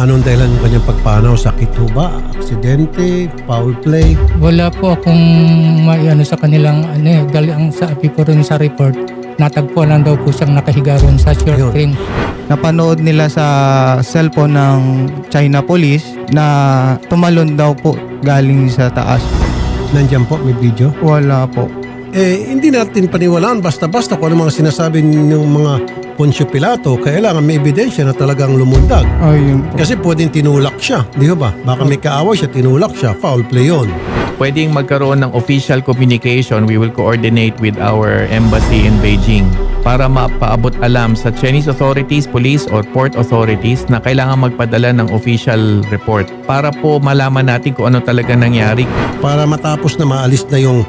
Anong dahilan ng kanyang pagpanaw? Sakit ho ba? Aksidente? Foul play? Wala po akong may ano sa kanilang ano eh, dahil ang sabi po rin sa report, natagpuan lang daw po siyang nakahiga ron sa short Ayun. cream. napanood nila sa cellphone ng China Police na tumalon daw po galing sa taas. Nandyan po, may video. Wala po. Eh, hindi natin paniwalaan basta-basta kung ano mga sinasabi ng mga Poncio Pilato. Kailangan may ebidensya na talagang lumundag. Ayun po. Kasi pwedeng tinulak siya. Di ba? Baka may kaaway siya, tinulak siya. Foul play yun. Pwedeng magkaroon ng official communication, we will coordinate with our embassy in Beijing para mapaabot alam sa Chinese authorities, police, or port authorities na kailangan magpadala ng official report para po malaman natin kung ano talaga nangyari. Para matapos na maalis na yung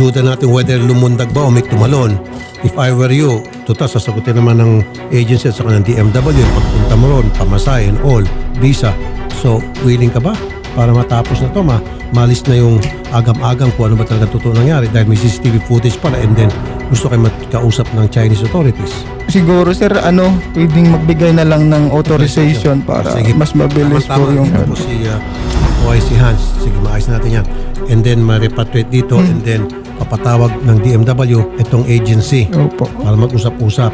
duda natin whether lumundag ba o may tumalon. If I were you, total sasagutin naman ng agency at saka ng DMW, pagpunta mo ron, pamasay and all, visa. So, willing ka ba? Para matapos na to, ma malis na yung agam-agam kung ano ba talaga totoo nangyari dahil may CCTV footage pala and then gusto kayo magkausap ng Chinese authorities. Siguro sir, ano, pwedeng magbigay na lang ng authorization para Sige. mas mabilis po Tama-tama, yung dito po si uh, OIC Hans. Sige, maayos natin yan. And then, ma-repatriate dito and then papatawag ng DMW itong agency Opo. para mag-usap-usap.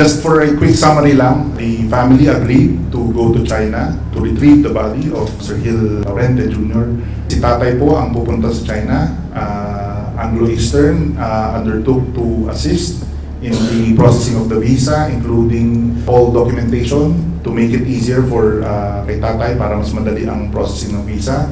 Just for a quick summary lang, the family agreed to go to China to retrieve the body of Sir Gil Laurente Jr. Si tatay po ang pupunta sa China. Uh, Anglo-Eastern uh, undertook to assist in the processing of the visa, including all documentation to make it easier for uh, kay tatay para mas madali ang processing ng visa.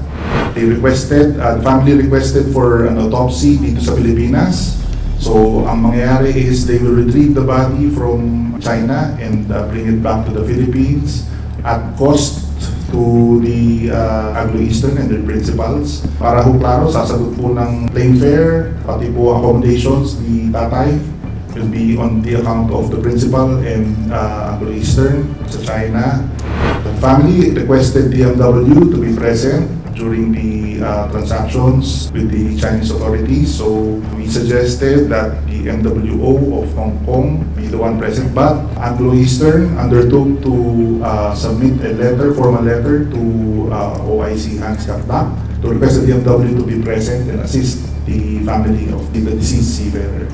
They requested, uh, the family requested for an autopsy dito sa Pilipinas. So, ang mangyayari is they will retrieve the body from China and uh, bring it back to the Philippines at cost to the uh, Anglo-Eastern and their principals. Para ho klaro, sasagot po ng plane fare, pati po accommodations ni tatay will be on the account of the principal and uh, Anglo-Eastern sa China. Family requested DMW to be present during the uh, transactions with the Chinese authorities. So we suggested that the MWO of Hong Kong be the one present, but Anglo-Eastern undertook to uh, submit a letter, formal letter to uh, OIC Hans Kaptak to request the DMW to be present and assist the family of the deceased seafarer.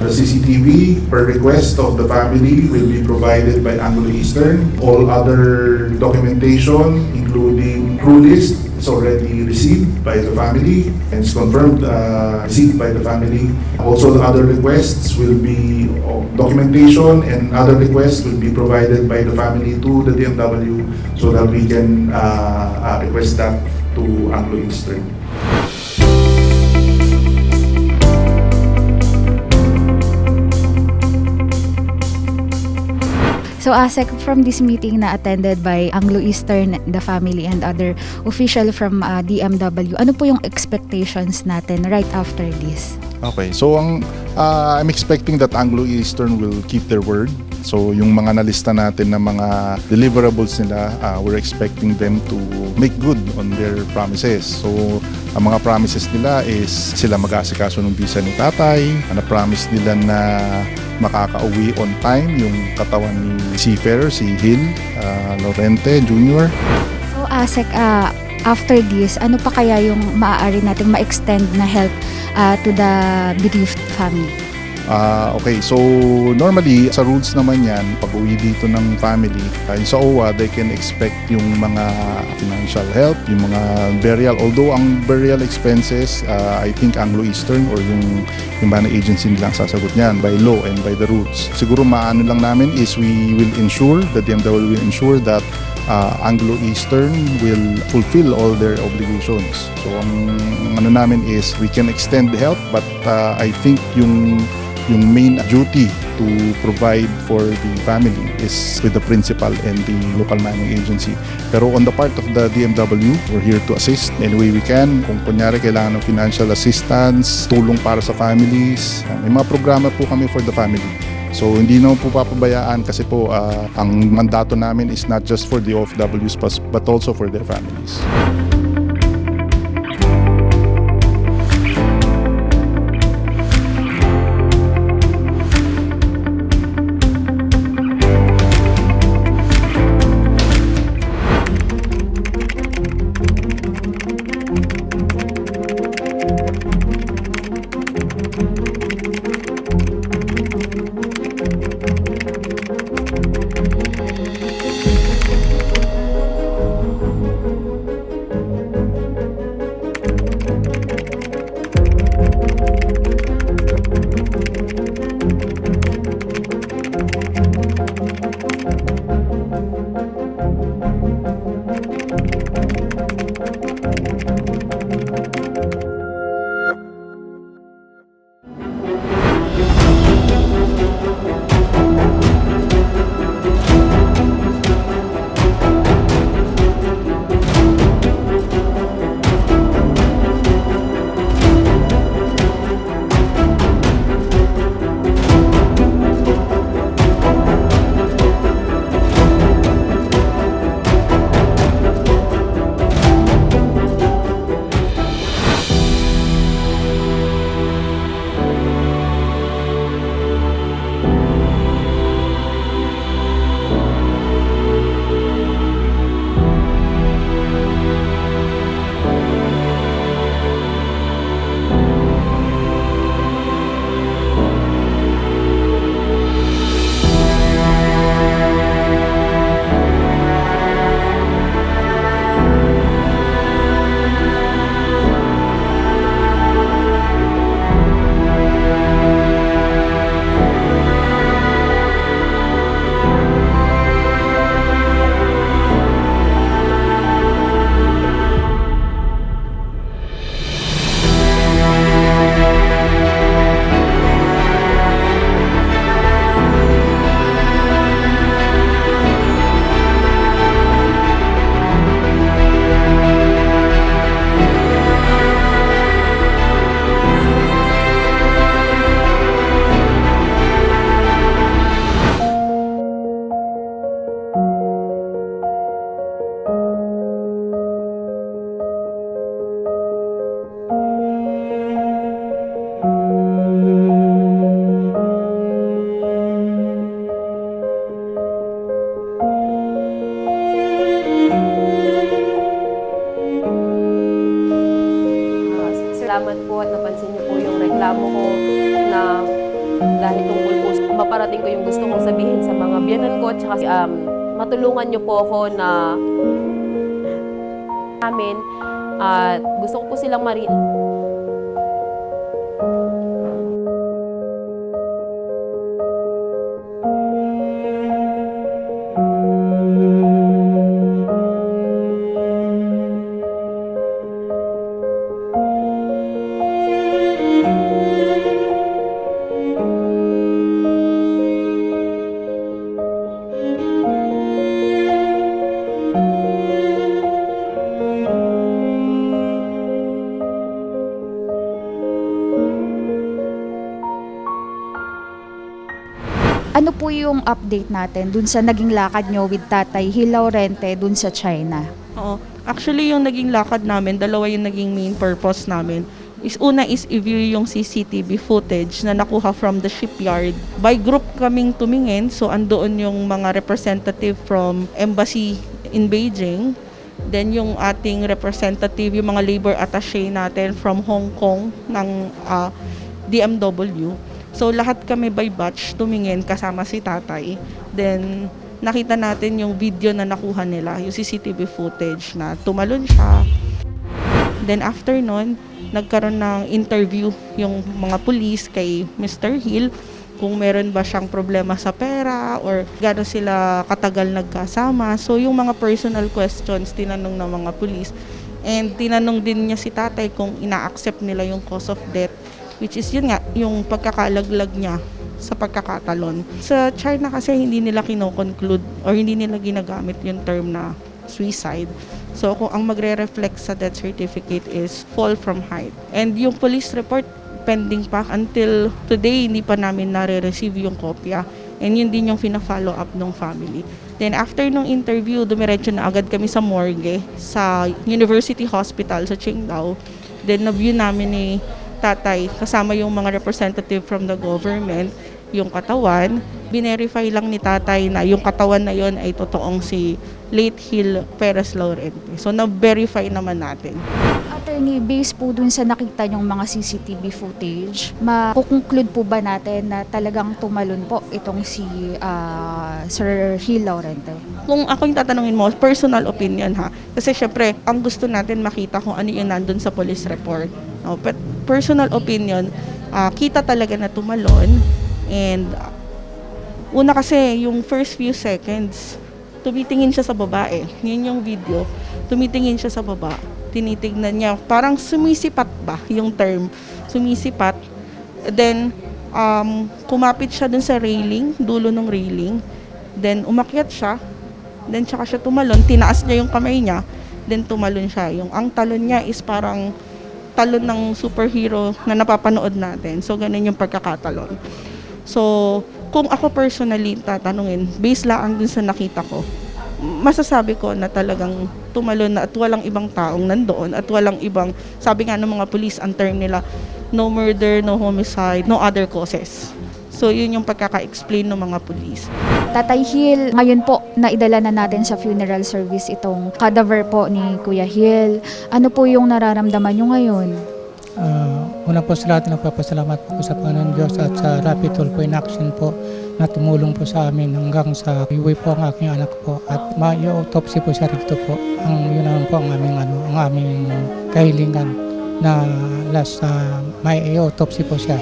The CCTV, per request of the family, will be provided by Anglo-Eastern. All other documentation, including crew list, is already received by the family and is confirmed uh, received by the family. Also, the other requests will be, uh, documentation and other requests will be provided by the family to the DMW so that we can uh, uh, request that to Anglo-Eastern. So ASEC from this meeting na attended by Anglo-Eastern, the family and other official from uh, DMW, ano po yung expectations natin right after this? Okay, so ang uh, I'm expecting that Anglo-Eastern will keep their word. So yung mga nalista natin na mga deliverables nila, uh, we're expecting them to make good on their promises. So ang mga promises nila is sila mag-aasikaso ng visa ni tatay, na promise nila na makakauwi on time yung katawan ni seafarer, si Hill uh, Lorente Jr. So ASEC, uh, after this, ano pa kaya yung maaari nating ma-extend na help uh, to the bereaved family? Ah, okay, so normally sa rules naman yan, pag uwi dito ng family, uh, sa OWA, they can expect yung mga financial help, yung mga burial. Although ang burial expenses, uh, I think Anglo-Eastern or yung, yung banang agency nilang sasagot niyan by law and by the rules. Siguro maano lang namin is we will ensure, the DMW will ensure that uh, Anglo-Eastern will fulfill all their obligations. So ang ano namin is we can extend help but uh, I think yung yung main duty to provide for the family is with the principal and the local mining agency. Pero on the part of the DMW, we're here to assist any way we can. Kung kunyari kailangan ng financial assistance, tulong para sa families, uh, may mga programa po kami for the family. So hindi naman po papabayaan kasi po ah, ang mandato namin is not just for the OFWs but also for their families. Salamat po at napansin niyo po yung reklamo ko na dahil tungkol po maparating ko yung gusto kong sabihin sa mga biyanan ko at saka um, matulungan niyo po ako na namin at gusto ko po silang mari Ano po yung update natin dun sa naging lakad nyo with Tatay Hilaw Rente dun sa China? Oo. Actually, yung naging lakad namin, dalawa yung naging main purpose namin. Is una is i-view yung CCTV footage na nakuha from the shipyard. By group kaming tumingin, so andoon yung mga representative from embassy in Beijing. Then yung ating representative, yung mga labor attaché natin from Hong Kong ng ah, DMW. So lahat kami by batch tumingin kasama si tatay. Then nakita natin yung video na nakuha nila, yung CCTV footage na tumalon siya. Then after nun, nagkaroon ng interview yung mga police kay Mr. Hill kung meron ba siyang problema sa pera or gano'n sila katagal nagkasama. So yung mga personal questions tinanong ng mga police and tinanong din niya si tatay kung ina-accept nila yung cause of death which is yun nga, yung pagkakalaglag niya sa pagkakatalon. Sa China kasi hindi nila kino-conclude or hindi nila ginagamit yung term na suicide. So kung ang magre-reflect sa death certificate is fall from height. And yung police report pending pa until today hindi pa namin nare-receive yung kopya. And yun din yung fina-follow up ng family. Then after nung interview, dumiretso na agad kami sa morgue sa University Hospital sa Qingdao. Then na-view namin ni tatay kasama yung mga representative from the government yung katawan. Binerify lang ni tatay na yung katawan na yon ay totoong si late Hill Perez Laurente. So na-verify naman natin. Attorney, based po dun sa nakita yung mga CCTV footage, makukonclude po ba natin na talagang tumalon po itong si ah, Sir Hill Laurente? Kung ako yung tatanungin mo, personal opinion ha. Kasi syempre, ang gusto natin makita kung ano yung nandun sa police report. No, but personal opinion, ah, kita talaga na tumalon. And ah, una kasi, yung first few seconds, tumitingin siya sa babae. Yun yung video. Tumitingin siya sa baba. Tinitignan niya. Parang sumisipat ba yung term? Sumisipat. Then, um, kumapit siya dun sa railing, dulo ng railing. Then, umakyat siya. Then, tsaka siya tumalon. Tinaas niya yung kamay niya. Then, tumalon siya. Yung ang talon niya is parang talon ng superhero na napapanood natin. So, ganun yung pagkakatalon. So, kung ako personally tatanungin, based lang dun sa nakita ko, masasabi ko na talagang tumalon na at walang ibang taong nandoon at walang ibang, sabi nga ng mga police, ang term nila, no murder, no homicide, no other causes. So, yun yung pagkaka-explain ng mga police. Tatay Hill, ngayon po, naidala na natin sa funeral service itong cadaver po ni Kuya Hill. Ano po yung nararamdaman nyo ngayon? Ah, una po sa lahat, nagpapasalamat po sa Panginoon Diyos at sa Rapid Tulpo in Action po na tumulong po sa amin hanggang sa iwi po ang aking anak po at ma-autopsy po siya rito po. Ang yun naman po ang aming, ano, ang aming kahilingan na last na may autopsy po siya.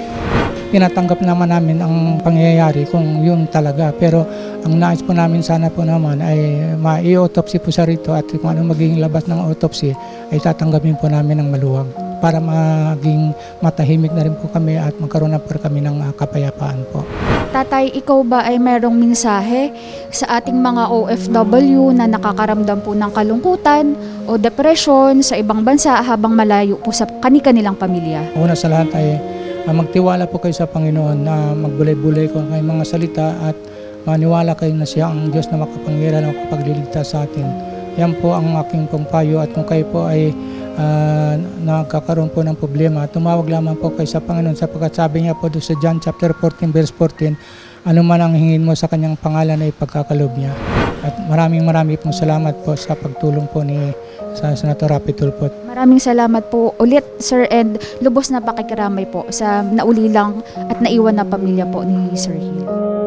Tinatanggap naman namin ang pangyayari kung yun talaga pero ang nais po namin sana po naman ay ma-autopsy po siya rito at kung ano magiging labas ng autopsy ay tatanggapin po namin ng maluwag para maging matahimik na rin po kami at magkaroon na po kami ng ah, kapayapaan po. Tatay, ikaw ba ay mayroong mensahe sa ating mga OFW na nakakaramdam po ng kalungkutan o depression sa ibang bansa habang malayo po sa kani-kanilang pamilya? Una sa lahat ay ah, magtiwala po kayo sa Panginoon na magbulay-bulay ko kayong mga salita at maniwala kayo na siya ang Diyos na makapangyarihan na makapagliligtas sa atin. Yan po ang aking pong payo at kung kayo po ay ah, nagkakaroon po ng problema, tumawag lamang po kayo sa Panginoon sapagkat sabi niya po doon sa John chapter 14 verse 14, ano man ang hingin mo sa kanyang pangalan ay pagkakalob niya. At maraming maraming pong salamat po sa pagtulong po ni sa Senator Rapi Tulfo Maraming salamat po ulit, Sir, and lubos na pakikiramay po sa naulilang at naiwan na pamilya po ni Sir Hill.